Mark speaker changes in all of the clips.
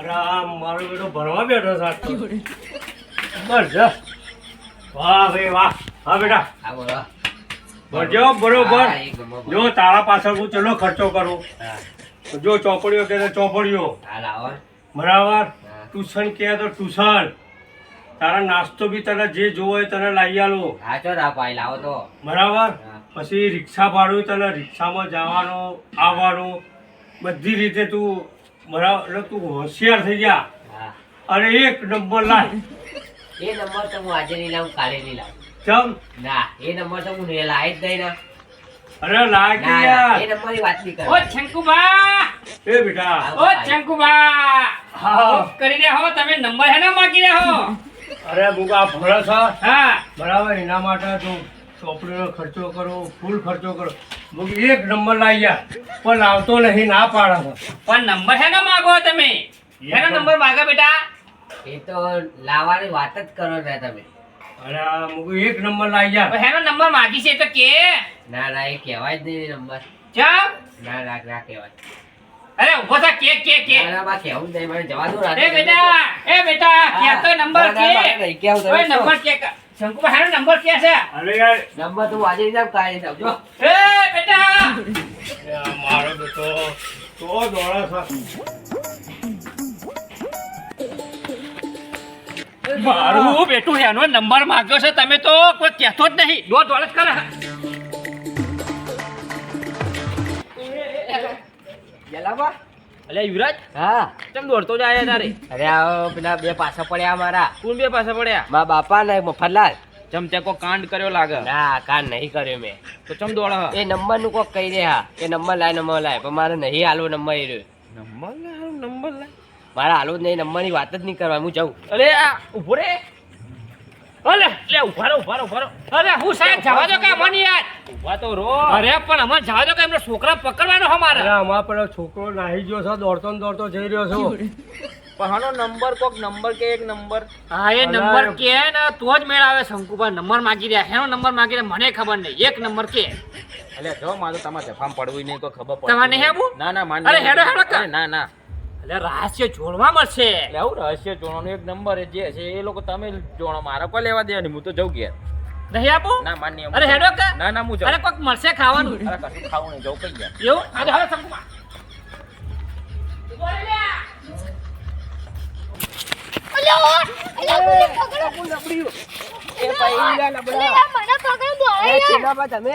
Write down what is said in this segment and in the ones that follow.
Speaker 1: અરે આ મારો બેટો ભરવા બેઠો છે આજ તો. બસ જા. વાહ ભાઈ વાહ. હા બેટા.
Speaker 2: હા બોલો.
Speaker 1: ભરજો બરોબર. જો તારા પાછળ હું ચલો ખર્ચો કરું. જો ચોપડીઓ કે ચોપડીઓ. બરાબર? ટ્યુશન કે તો ટ્યુશન. તારા નાસ્તો બી તને જે જોવો હોય તને લાવી આલો.
Speaker 2: હા ચો ના પાઈ લાવો તો.
Speaker 1: બરાબર? પછી રિક્ષા ભાડું તને રિક્ષામાં જવાનું આવવાનું બધી રીતે તું બરાબર એટલે તું હોશિયાર થઈ જા
Speaker 2: હા.
Speaker 1: અને એક નંબર લાય.
Speaker 2: એ નંબર તો હું આજે નહીં લાવું કાલે નહીં લાવું.
Speaker 1: ચમ.
Speaker 2: ના એ નંબર તો હું નહીં લાવી જ નહીં
Speaker 1: અરે લાય યાર.
Speaker 2: એ નંબરની વાત નહીં
Speaker 3: ઓ શંકુબા
Speaker 1: એ બેટા.
Speaker 3: ઓ શંકુબા
Speaker 1: હા.
Speaker 3: કરી દે હો તમે નંબર હે ના માગી રહ્યા હો?
Speaker 1: અરે બુકા છો
Speaker 3: હા.
Speaker 1: બરાબર એના માટે તું ચોપડીનો ખર્ચો કરો ફૂલ ખર્ચો કરો. એક નંબર લાવી જા પણ આવતો નહીં ના પાડે છે
Speaker 3: પણ નંબર હે ને માગો તમે? હેનો નંબર. માગો બેટા?
Speaker 2: એ તો લાવવાની વાત જ કરો ને તમે.
Speaker 1: અરે આ એક નંબર લાવી જા
Speaker 3: હેનો નંબર માગી છે તો કે.
Speaker 2: ના ના એ કહેવાય જ નહીં નંબર.
Speaker 3: ચમ.
Speaker 2: ના ના ના કહેવાય.
Speaker 3: અરે ઊભો થા કે કે કે.
Speaker 2: ના બા કેવું કહેવું નહીં મને જવા દો રાતે
Speaker 3: એ બેટા એ બેટા કે તો નંબર કે.
Speaker 2: કહો.
Speaker 3: નંબર કે શંકુબા હારો નંબર કે છે?
Speaker 1: અરે યાર.
Speaker 2: નંબર તો આજે જ કાલે નહીં
Speaker 3: એ બેટા!
Speaker 1: મારો બેટો તો દોડા સા
Speaker 3: મારું બેટું એનો નંબર માંગ્યો છે તમે તો કોઈ કહેતો જ નહીં. દોડ દોડ જ કરે.
Speaker 2: ગેલાબા?
Speaker 3: અલે યુવરાજ
Speaker 2: હા.
Speaker 3: કેમ દોડતો જાય તારે?
Speaker 2: અરે આવો પેલા બે પાછા પડ્યા મારા
Speaker 3: કોણ બે પાછા પડ્યા?
Speaker 2: મારા બાપા ને મફતલાલ.
Speaker 3: ચમ તે કો કાંડ કર્યો લાગે.
Speaker 2: ના કાંડ નહીં કર્યો મેં.
Speaker 3: તો ચમ દોડ
Speaker 2: એ નંબરનું કોક કહી દે હા. એ નંબર લાય નંબર લાય. પણ મારે નહીં હાલવો નંબર એ
Speaker 3: નંબર લાય નંબર લાય.
Speaker 2: મારે હાલવો જ નહીં નંબરની વાત જ નહીં કરવા. હું જાઉં.
Speaker 3: અરે આ ઊભો રે. અલે લે ઉભારો ઉભારો ઊભા રહો ઊભા રહો. અરે હું સાહેબ જવા દો કે મને યાર? ઊભા તો રો અરે પણ અમાર જવા દો કે એમનો છોકરા પકડવાનો અમારે
Speaker 1: અરે અમાર પેલો છોકરો નાહી ગયો છે દોડતો ને દોડતો જઈ રહ્યો છો.
Speaker 3: પણ આનો નંબર કોક નંબર કે એક નંબર? હા એ નંબર કે ને તો જ મેળ આવે શંકુભાઈ. નંબર માગી રહ્યા. હેનો નંબર માગી રહ્યા? મને ખબર નહીં. એક નંબર કે.
Speaker 4: એટલે જો મારે તમારે જફામ પડવું નહીં તો ખબર પડે
Speaker 3: તમારે નહીં આવું?
Speaker 4: ના ના માન
Speaker 3: અરે હેડો હેડો
Speaker 4: ના ના.
Speaker 3: એટલે રહસ્ય જોડવા મળશે
Speaker 4: એટલે આવું રહસ્ય જોવાનો એક નંબર જે છે એ લોકો તમે જોણો મારે કોઈ લેવા દે નહીં હું તો જઉં ઘેર
Speaker 3: નહીં આપો
Speaker 4: ના માન્ય
Speaker 3: અરે હેડો કે
Speaker 4: ના ના હું
Speaker 3: અરે
Speaker 4: જાઉં
Speaker 3: કોક મળશે ખાવાનું
Speaker 4: અરે કશું ખાવું નહીં જઉં કઈ ગયા
Speaker 3: એવું હા હવે
Speaker 2: ચેલાબા તમે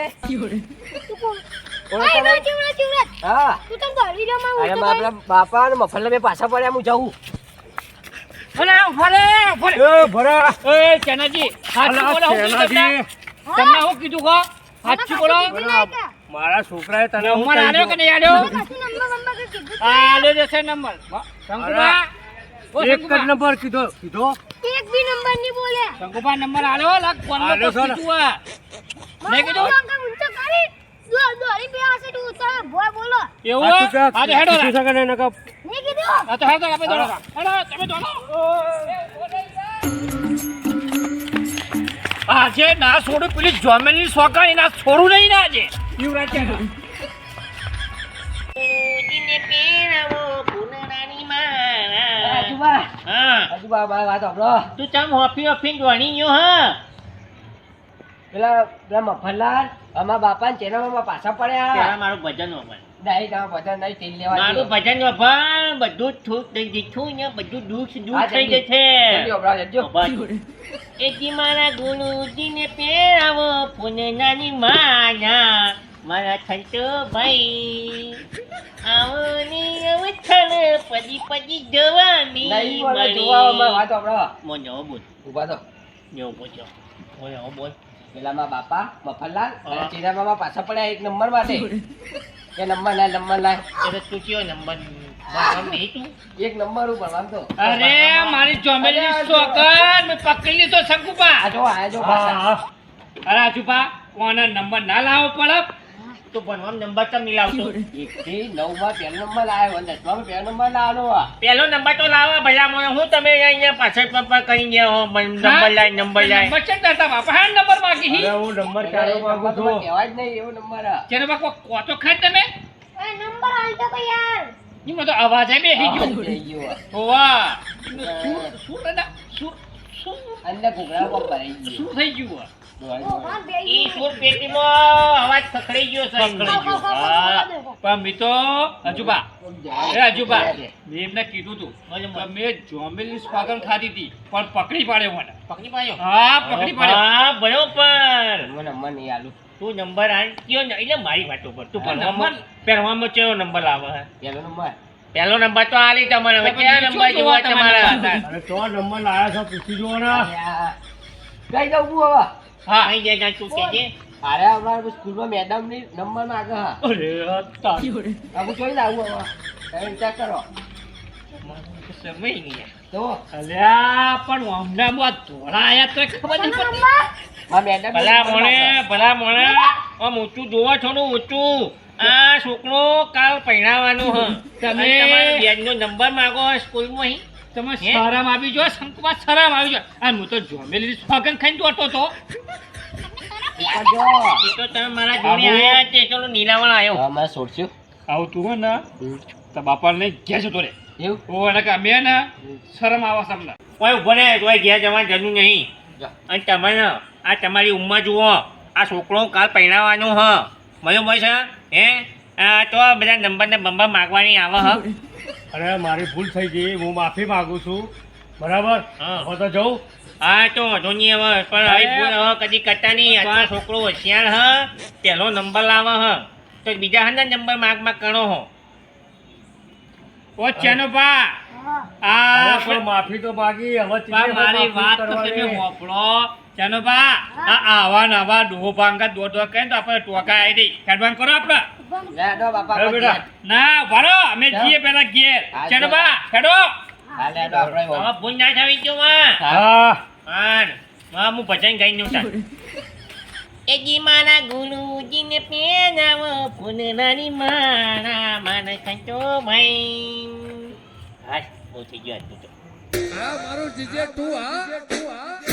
Speaker 5: ના
Speaker 2: હા.
Speaker 5: તું તમ દોડી રહ્યો માં
Speaker 2: અરે
Speaker 5: ઉઠો
Speaker 2: મારા પેલા બાપા ને મફતલાલ બે પાછા પડ્યા હું જાઉં.
Speaker 1: એ ભરા
Speaker 3: એ ચેનાજી સાચું બોલો હું તમને? તમને હું. કીધું કહો સાચું બોલો
Speaker 1: મારા છોકરાએ તને
Speaker 3: નંબર આલ્યો કે નહીં આલ્યો?
Speaker 5: કીધું
Speaker 3: આ આલ્યો જશે નંબર. શંકુભા.
Speaker 1: એક જ નંબર કીધો. કીધો?
Speaker 5: એક બી નંબર નહીં બોલે.
Speaker 3: શંકુભા નંબર આલ્યો
Speaker 1: ને?
Speaker 3: મેં કીધું
Speaker 5: તું બોલો.
Speaker 3: એવું
Speaker 1: આ તું
Speaker 3: હેડો
Speaker 1: કીધું?
Speaker 3: તો આપણે દોડો હેડો તમે દોડો આજે ના છોડું પેલી જોમેની સોકાણી ના છોડું નહીં ને આજે. યુવરાજ કે
Speaker 2: રાજુબા.
Speaker 3: હા.
Speaker 2: રાજુબા બાબા વાત સાંભળો.
Speaker 3: તું ચમ હોફી હોફી જોણી ગયો હા?
Speaker 2: પેલા પેલા મફતલાલ અમારા બાપા ને પાછા પડ્યા.
Speaker 3: મારું ભજન વપર
Speaker 2: નહીં તમે ભજન નહીં તેલ લેવા
Speaker 3: મારું ભજન વપર બધું જ થૂક થઈ દીઠું ને બધું દુઃખ
Speaker 2: દુઃખ
Speaker 3: થઈ. જશે. એથી મારા ગુરુજીને પહેરાવો પૂનનાની માના મારા સંતો ભાઈ આવની ને અવથણ પદી પદી જવાની
Speaker 2: નહીં બોલો, જોવા અમારી વાત મો
Speaker 3: મોજો બોલ.
Speaker 2: ઊભા થો.
Speaker 3: જો બોજો મોજો બોલ.
Speaker 2: પેલા મારા બાપા મફરલાલ અને. ચેલામામાં પાછા પડ્યા એક નંબર માટે. એ નંબર લાય નંબર લાય.
Speaker 3: એટલે તું કયો નંબર?
Speaker 2: એક નંબર ઉપર વાંધો
Speaker 3: અરે મારી ચોમેલી સોકર મે પકડી લીધો શંકુપા.
Speaker 2: આ જો આ જો.
Speaker 3: અરે આજુપા કોના નંબર ના લાવો પડે તો ભણવામાં નંબર ચમ નહીં લાવતો
Speaker 2: એક થી પહેલો નંબર લાવ્યો દસમાં પહેલો નંબર લાવવાનો
Speaker 3: પહેલો નંબર તો લાવો ભલા મને હું તમે અહીંયા પાછળ પપ્પા કહી ગયા હો નંબર લાય નંબર લાય. નંબર છે તાતા બાપા? હા નંબર માંગી
Speaker 1: અરે હું નંબર ચાલો માંગુ છું
Speaker 2: કહેવાય જ નહીં એવો નંબર આ.
Speaker 3: જેને કોતો ખાય તમે?
Speaker 5: નંબર આલતો કે યાર.
Speaker 3: એમાં તો અવાજ આવી ગયો.
Speaker 2: થઈ ગયો.
Speaker 3: ઓવા શું શું દાદા? શું શું?
Speaker 2: અંદર ઘૂઘરા પર ભરાઈ ગયું.
Speaker 3: શું થઈ ગયું આ?
Speaker 2: દોડ,
Speaker 5: ઓ,
Speaker 2: દોડ.
Speaker 5: હા, બે
Speaker 3: ઈ
Speaker 5: ઈ.
Speaker 3: સુર પેટીમાં અવાજ ખખડાઈ ગયો છે
Speaker 5: ખખડાઈ ગયો.
Speaker 3: હા. પણ મેં તો અજુબા એ અજુબા મેં એમને કીધું તું મેં જોમેલી સ્વાગન ખાધી હતી પણ પકડી પાડ્યો મને
Speaker 4: પકડી પાડ્યો
Speaker 3: હા પકડી પાડ્યો
Speaker 4: હા બરોબર
Speaker 2: મને નંબર નહીં આલું.
Speaker 4: તું નંબર આન કયો ને એટલે મારી વાતો પર તું પહેરવામાં
Speaker 3: નંબર.
Speaker 4: પહેરવામાં કેવો નંબર આવે હે
Speaker 2: પેલો નંબર.
Speaker 4: પહેલો નંબર તો આ તમારે હવે કયા નંબર જોવા
Speaker 3: જોવા
Speaker 4: તમારા
Speaker 1: તો નંબર લાયા છો પૂછી જુઓ ને
Speaker 2: કઈ દઉં હું હવે
Speaker 3: હા.
Speaker 4: અહીં જાય ત્યાં તું કહેજે
Speaker 2: અરે અમારા સ્કૂલમાં મેડમની નંબર માંગે હા.
Speaker 3: અરે આ
Speaker 2: જોઈ લાવું હવે. તમે વિચાર કરો.
Speaker 4: સમય નહીં.
Speaker 2: તો?
Speaker 3: અલ્યા પણ હમણાં આ તો ખબર નહીં પડતી.
Speaker 5: નંબર?
Speaker 2: આ મેડમ
Speaker 4: ભલા મોણે ભલા મોણે આમ ઊંચું જોવો છો ને ઊંચું. આ છોકરો કાલ પહેણાવાનું હ.
Speaker 3: તમે-
Speaker 4: તમારા બેનનો નંબર માંગો સ્કૂલમાં અહીં.
Speaker 3: તમે
Speaker 4: હે?
Speaker 3: શરમ આવી જો શંકુમાં શરમ આવી જો. આ હું તો જોમેલી સ્વાગન ખાઈને તો
Speaker 4: તો તમે મારા જોડે આયા તે ચલો નીલાવણ આવ્યો
Speaker 2: અમે છોડશું
Speaker 3: આવું તું ને તો બાપાને લઈ ગયા જતો રે
Speaker 2: એવું?
Speaker 3: ઓ એટલે કે અમે ને શરમ આવે છે
Speaker 4: કોઈ ઊભો ને કોઈ ગયા જવાની જરૂર નહીં. અને તમે આ તમારી ઉંમર જુઓ. આ છોકરો કાલ પહેરાવાનું હ. મયો મય છે? હે? આ તો બધા નંબર ને બંબર માગવાની આવે હ.
Speaker 1: અરે મારી ભૂલ થઈ ગઈ. હું માફી માંગુ છું. બરાબર?
Speaker 4: હા.
Speaker 1: તો જઉં.
Speaker 4: હા તો વાંધો નહીં હવે. પણ આવી ભૂલ હવે કદી કરતા નહીં. આ છોકરો હોશિયાર હ. પહેલો નંબર લાવે હ. તો બીજા હા નંબર માગ માગ કરો હો.
Speaker 3: ઓ ચેનો બા.
Speaker 5: હા.
Speaker 3: આ
Speaker 1: માફી તો માગી. હવે
Speaker 3: મારી વાત તો તમે હોપળો ચેનો બા આ આવા ને આવા ડોહો ભાંગા દોડ દોડ કરીને તો આપણે ટોકા આવી દઈ હેડવાન કરો આપણે
Speaker 2: દો
Speaker 3: ના ભરો અમે
Speaker 2: ચાલ.
Speaker 3: જઈએ પેલા ઘેર
Speaker 2: હા,
Speaker 3: બા
Speaker 4: હવે ભૂલ ના થવી જો માં
Speaker 1: હા
Speaker 4: હા હા ભજન ગાઈ જઉં તાર એજી મારા ગુરુજીને પેનાવો ફૂલરાની મારા માને કંચો ભાઈ હા બહુ થઈ ગયો
Speaker 6: મારું જીજે તું હા